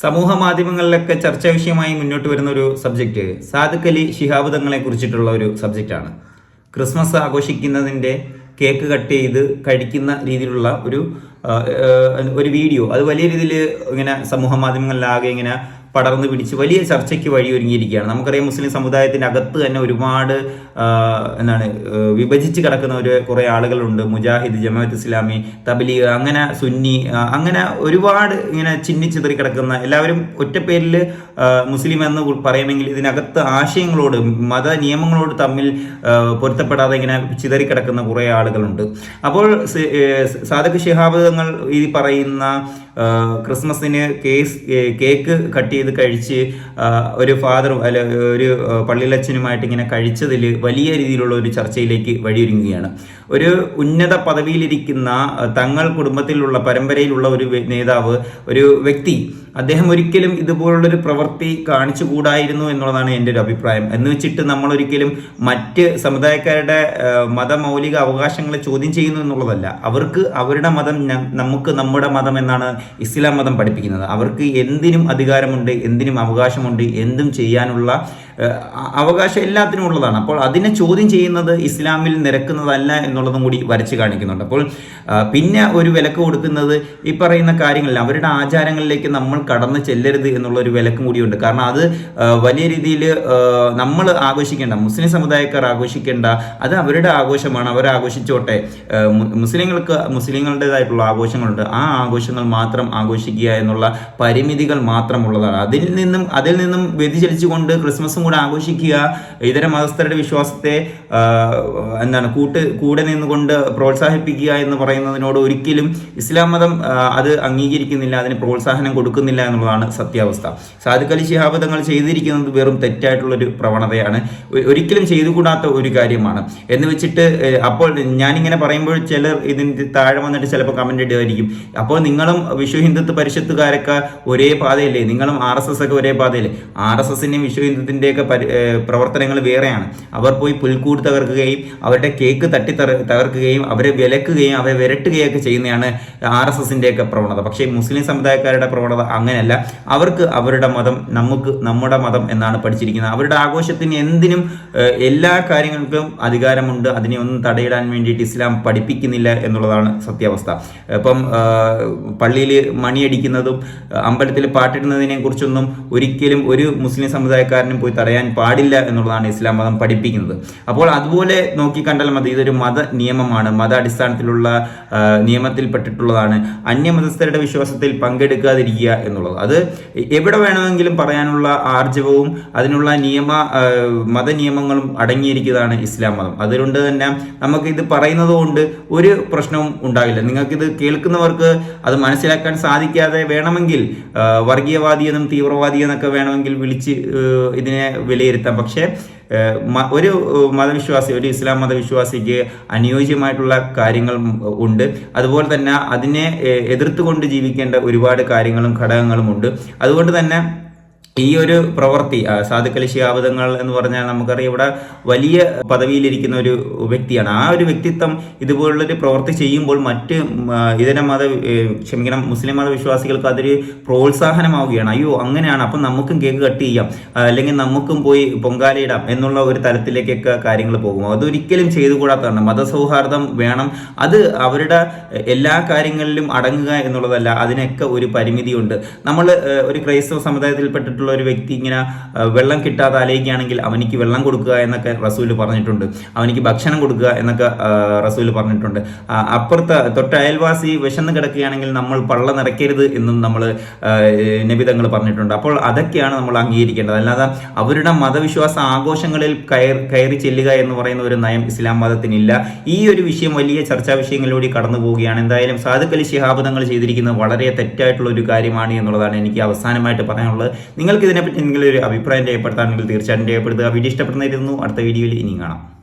സമൂഹ മാധ്യമങ്ങളിലൊക്കെ ചർച്ചാ വിഷയമായി മുന്നോട്ട് വരുന്ന ഒരു സബ്ജക്റ്റ് സാദിഖ് അലി ശിഹാബ് കുറിച്ചിട്ടുള്ള ഒരു സബ്ജക്റ്റാണ് ക്രിസ്മസ് ആഘോഷിക്കുന്നതിന്റെ കേക്ക് കട്ട് ചെയ്ത് കഴിക്കുന്ന രീതിയിലുള്ള ഒരു ഒരു വീഡിയോ അത് വലിയ രീതിയിൽ ഇങ്ങനെ സമൂഹ മാധ്യമങ്ങളിലാകെ ഇങ്ങനെ പടർന്നു പിടിച്ച് വലിയ ചർച്ചയ്ക്ക് വഴിയൊരുങ്ങിയിരിക്കുകയാണ്. നമുക്കറിയാം മുസ്ലിം സമുദായത്തിന്റെ അകത്ത് തന്നെ ഒരുപാട് എന്താണ് വിഭജിച്ച് കിടക്കുന്ന ഒരു കുറേ ആളുകളുണ്ട്. മുജാഹിദ് ജമാഅത്ത് ഇസ്ലാമി തബ്ലീഗ് അങ്ങനെ സുന്നി അങ്ങനെ ഒരുപാട് ഇങ്ങനെ ചിന്നിച്ചിതറി കിടക്കുന്ന എല്ലാവരും ഒറ്റപ്പേരിൽ മുസ്ലിം എന്ന് പറയുമെങ്കിൽ ഇതിനകത്ത് ആശയങ്ങളോട് മത നിയമങ്ങളോട് തമ്മിൽ പൊരുത്തപ്പെടാതെ ഇങ്ങനെ ചിതറി കിടക്കുന്ന കുറേ ആളുകളുണ്ട്. അപ്പോൾ സാധക ശിഹാബ് തങ്ങൾ ഈ പറയുന്ന ക്രിസ്മസിന് കേസ് കേക്ക് കട്ട് ചെയ്ത് കഴിച്ച് ഒരു ഫാദറും അല്ല ഒരു പള്ളിയിലച്ഛനുമായിട്ട് ഇങ്ങനെ കഴിച്ചതിൽ വലിയ രീതിയിലുള്ള ഒരു ചർച്ചയിലേക്ക് വഴിയൊരുങ്ങുകയാണ്. ഒരു ഉന്നത പദവിയിലിരിക്കുന്ന തങ്ങൾ കുടുംബത്തിലുള്ള പരമ്പരയിലുള്ള ഒരു നേതാവ് ഒരു വ്യക്തി അദ്ദേഹം ഒരിക്കലും ഇതുപോലുള്ളൊരു പ്രവൃത്തി കാണിച്ചു കൂടായിരുന്നു എന്നുള്ളതാണ് എന്റെ ഒരു അഭിപ്രായം. എന്ന് വെച്ചിട്ട് നമ്മൾ ഒരിക്കലും മറ്റ് സമുദായക്കാരുടെ മതമൗലിക അവകാശങ്ങളെ ചോദ്യം ചെയ്യുന്നു എന്നുള്ളതല്ല. അവർക്ക് അവരുടെ മതം നമുക്ക് നമ്മുടെ മതം എന്നാണ് ഇസ്ലാം മതം പഠിപ്പിക്കുന്നത്. അവർക്ക് എന്തിനും അധികാരമുണ്ട് എന്തിനും അവകാശമുണ്ട് എന്തും ചെയ്യാനുള്ള അവകാശം എല്ലാത്തിനും ഉള്ളതാണ്. അപ്പോൾ അതിനെ ചോദ്യം ചെയ്യുന്നത് ഇസ്ലാമിൽ നിരക്കുന്നതല്ല എന്നുള്ളതും കൂടി വരച്ച് കാണിക്കുന്നുണ്ട്. അപ്പോൾ പിന്നെ ഒരു വിലക്ക് കൊടുക്കുന്നത് ഈ പറയുന്ന കാര്യങ്ങളിൽ അവരുടെ ആചാരങ്ങളിലേക്ക് നമ്മൾ കടന്നു ചെല്ലരുത് എന്നുള്ള ഒരു വിലക്കും കൂടിയുണ്ട്. കാരണം അത് വലിയ രീതിയിൽ നമ്മൾ ആഘോഷിക്കേണ്ട മുസ്ലിം സമുദായക്കാർ ആഘോഷിക്കേണ്ട അത് അവരുടെ ആഘോഷമാണ്. അവർ ആഘോഷിച്ചോട്ടെ. മുസ്ലിങ്ങൾക്ക് മുസ്ലിങ്ങളുടേതായിട്ടുള്ള ആഘോഷങ്ങളുണ്ട്. ആ ആഘോഷങ്ങൾ മാത്രം ആഘോഷിക്കുക എന്നുള്ള പരിമിതികൾ മാത്രമുള്ളതാണ്. അതിൽ നിന്നും അതിൽ നിന്നും വ്യതിചലിച്ചുകൊണ്ട് ക്രിസ്മസും കൂടെ ആഘോഷിക്കുക. ഇതര മതസ്ഥരുടെ വിശ്വാസത്തെ എന്താണ് കൂട്ട് കൂടെ നിന്നുകൊണ്ട് പ്രോത്സാഹിപ്പിക്കുക എന്ന് പറയുന്നതിനോട് ഒരിക്കലും ഇസ്ലാം മതം അത് അംഗീകരിക്കുന്നില്ല അതിന് പ്രോത്സാഹനം കൊടുക്കുന്നില്ല എന്നുള്ളതാണ് സത്യാവസ്ഥ. സാധുക്കലി ശിഹാബദങ്ങൾ ചെയ്തിരിക്കുന്നത് വെറും തെറ്റായിട്ടുള്ളൊരു പ്രവണതയാണ്. ഒരിക്കലും ചെയ്തുകൂടാത്ത ഒരു കാര്യമാണ്. എന്ന് വെച്ചിട്ട് അപ്പോൾ ഞാനിങ്ങനെ പറയുമ്പോൾ ചിലർ ഇതിന്റെ താഴെ വന്നിട്ട് ചിലപ്പോൾ കമന്റ് ഇടുമായിരിക്കും അപ്പോൾ നിങ്ങളും വിശ്വ ഹിന്ദുത്വ പരിഷത്തുകാരൊക്കെ ഒരേ പാതയല്ലേ? നിങ്ങളും ആർ എസ് എസ് ഒക്കെ ഒരേ പാതയല്ലേ? ആർ എസ് എസിന്റെയും വിശ്വ ഹിന്ദുത്തിന്റെയൊക്കെ പരി പ്രവർത്തനങ്ങൾ വേറെയാണ്. അവർ പോയി പുൽക്കൂട് തകർക്കുകയും അവരുടെ കേക്ക് തട്ടി തകർക്കുകയും അവരെ വിലക്കുകയും അവരെ വിരട്ടുകയൊക്കെ ചെയ്യുന്നതാണ് ആർ എസ് എസിന്റെയൊക്കെ പ്രവണത. പക്ഷേ മുസ്ലിം സമുദായക്കാരുടെ പ്രവണത അങ്ങനെയല്ല. അവർക്ക് അവരുടെ മതം നമുക്ക് നമ്മുടെ മതം എന്നാണ് പഠിച്ചിരിക്കുന്നത്. അവരുടെ ആഘോഷത്തിന് എന്തിനും എല്ലാ കാര്യങ്ങൾക്കും അധികാരമുണ്ട്. അതിനെ ഒന്നും തടയിടാൻ വേണ്ടിയിട്ട് ഇസ്ലാം പഠിപ്പിക്കുന്നില്ല എന്നുള്ളതാണ് സത്യാവസ്ഥ. ഇപ്പം പള്ളിയിൽ മണിയടിക്കുന്നതും അമ്പലത്തിൽ പാട്ടിടുന്നതിനെ കുറിച്ചൊന്നും ഒരിക്കലും ഒരു മുസ്ലിം സമുദായക്കാരനും പോയി തടയാൻ പാടില്ല എന്നുള്ളതാണ് ഇസ്ലാം മതം പഠിപ്പിക്കുന്നത്. അപ്പോൾ അതുപോലെ നോക്കിക്കണ്ടാൽ മതി ഇതൊരു മത നിയമമാണ്. മത അടിസ്ഥാനത്തിലുള്ള നിയമത്തിൽപ്പെട്ടിട്ടുള്ളതാണ്. അന്യമതസ്ഥരുടെ വിശ്വാസത്തിൽ പങ്കെടുക്കാതിരിക്കുക എന്നുള്ളത്. അത് എവിടെ വേണമെങ്കിലും പറയാനുള്ള ആർജവവും അതിനുള്ള നിയമ മത നിയമങ്ങളും അടങ്ങിയിരിക്കുന്നതാണ് ഇസ്ലാം മതം. അതുകൊണ്ട് തന്നെ നമുക്ക് ഇത് പറയുന്നത് കൊണ്ട് ഒരു പ്രശ്നവും ഉണ്ടാകില്ല. നിങ്ങൾക്കിത് കേൾക്കുന്നവർക്ക് അത് മനസ്സിലാക്കാൻ സാധിക്കാതെ വേണമെങ്കിൽ വർഗീയവാദി എന്നും തീവ്രവാദി എന്നൊക്കെ വേണമെങ്കിൽ വിളിച്ച് ഇതിനെ വിലയിരുത്താം. പക്ഷേ ഒരു മതവിശ്വാസി ഒരു ഇസ്ലാം മതവിശ്വാസിക്ക് അനുയോജ്യമായിട്ടുള്ള കാര്യങ്ങൾ ഉണ്ട്. അതുപോലെ തന്നെ അതിനെ എതിർത്തുകൊണ്ട് ജീവിക്കേണ്ട ഒരുപാട് കാര്യങ്ങളും ഘടകങ്ങളും ഉണ്ട്. അതുകൊണ്ട് തന്നെ ഈ ഒരു പ്രവൃത്തി സാദിഖ് ശിഹാബദങ്ങൾ എന്ന് പറഞ്ഞാൽ നമുക്കറിയാം ഇവിടെ വലിയ പദവിയിലിരിക്കുന്ന ഒരു വ്യക്തിയാണ്. ആ ഒരു വ്യക്തിത്വം ഇതുപോലുള്ളൊരു പ്രവൃത്തി ചെയ്യുമ്പോൾ മറ്റ് ഇതര മത ക്ഷമിക്കണം മുസ്ലിം മത വിശ്വാസികൾക്ക് അതൊരു പ്രോത്സാഹനമാവുകയാണ്. അയ്യോ അങ്ങനെയാണ്. അപ്പം നമുക്കും കേക്ക് കട്ട് ചെയ്യാം. അല്ലെങ്കിൽ നമുക്കും പോയി പൊങ്കാലയിടാം എന്നുള്ള ഒരു തലത്തിലേക്കൊക്കെ കാര്യങ്ങൾ പോകും. അതൊരിക്കലും ചെയ്തുകൂടാത്തതാണ് മതസൗഹാർദ്ദം വേണം. അത് അവരുടെ എല്ലാ കാര്യങ്ങളിലും അടങ്ങുക എന്നുള്ളതല്ല അതിനൊക്കെ ഒരു പരിമിതിയുണ്ട്. നമ്മൾ ഒരു ക്രൈസ്തവ സമുദായത്തിൽപ്പെട്ടിട്ടുള്ള ഒരു വ്യക്തി ഇങ്ങനെ വെള്ളം കിട്ടാതെ അലയിക്കുകയാണെങ്കിൽ അവനിക്ക് വെള്ളം കൊടുക്കുക എന്നൊക്കെ റസൂൽ പറഞ്ഞിട്ടുണ്ട്. അവനിക്ക് ഭക്ഷണം കൊടുക്കുക എന്നൊക്കെ റസൂൽ പറഞ്ഞിട്ടുണ്ട്. അപ്പുറത്തെ തൊട്ട് അയൽവാസി വിശന്ന് കിടക്കുകയാണെങ്കിൽ നമ്മൾ പള്ള നിറയ്ക്കരുത് എന്നും നമ്മൾ നബിതങ്ങൾ പറഞ്ഞിട്ടുണ്ട്. അപ്പോൾ അതൊക്കെയാണ് നമ്മൾ അംഗീകരിക്കേണ്ടത്. അല്ലാതെ അവരുടെ മതവിശ്വാസ ആഘോഷങ്ങളിൽ കയർ കയറി ചെല്ലുക എന്ന് പറയുന്ന ഒരു നയം ഇസ്ലാം മതത്തിനില്ല. ഈ ഒരു വിഷയം വലിയ ചർച്ചാ വിഷയങ്ങളിലൂടെ കടന്നു പോവുകയാണ്. എന്തായാലും സാധുക്കലി ശിഹാബ് തങ്ങൾ ചെയ്തിരിക്കുന്നത് വളരെ തെറ്റായിട്ടുള്ള ഒരു കാര്യമാണ് എന്നുള്ളതാണ് എനിക്ക് അവസാനമായിട്ട് പറയാനുള്ളത്. നിങ്ങൾക്ക് ഇതിനെപ്പറ്റി ഒരു അഭിപ്രായം രേഖപ്പെടുത്താണെങ്കിൽ തീർച്ചയായിട്ടും രേഖപ്പെടുത്തുക. വീഡിയോ ഇഷ്ടപ്പെടുന്നതായിരുന്നു അടുത്ത വീഡിയോയിൽ ഇനിയും കാണാം.